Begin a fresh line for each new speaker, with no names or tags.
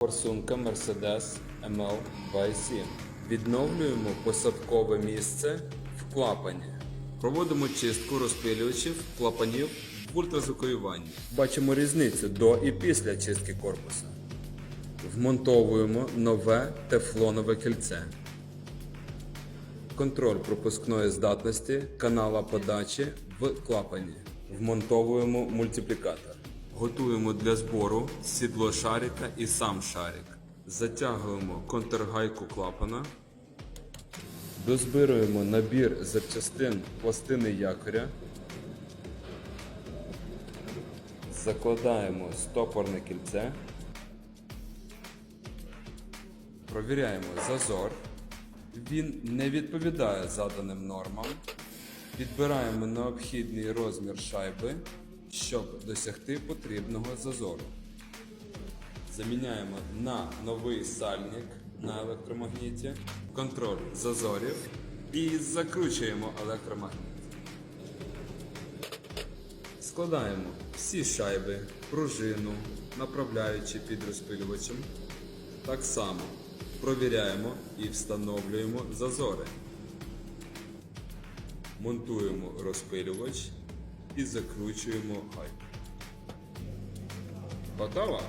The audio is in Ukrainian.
Форсунка Mercedes ML 2.7. Відновлюємо посадкове місце в клапані. Проводимо чистку розпилювачів клапанів в ультразвуковій. Бачимо різницю до і після чистки корпуса. Вмонтовуємо нове тефлонове кільце. Контроль пропускної здатності канала подачі в клапані. Вмонтовуємо мультиплікатор. Готуємо для збору сідло шарика і сам шарик. Затягуємо контргайку клапана. Дозбируємо набір запчастин пластини якоря. Закладаємо стопорне кільце. Провіряємо зазор. Він не відповідає заданим нормам. Підбираємо необхідний розмір шайби, щоб досягти потрібного зазору. Заміняємо на новий сальник на електромагніті, контроль зазорів і закручуємо електромагніт. Складаємо всі шайби, пружину, направляючи під розпилювачем. Так само провіряємо і встановлюємо зазори. Монтуємо розпилювач і закручуємо гайку. Готово?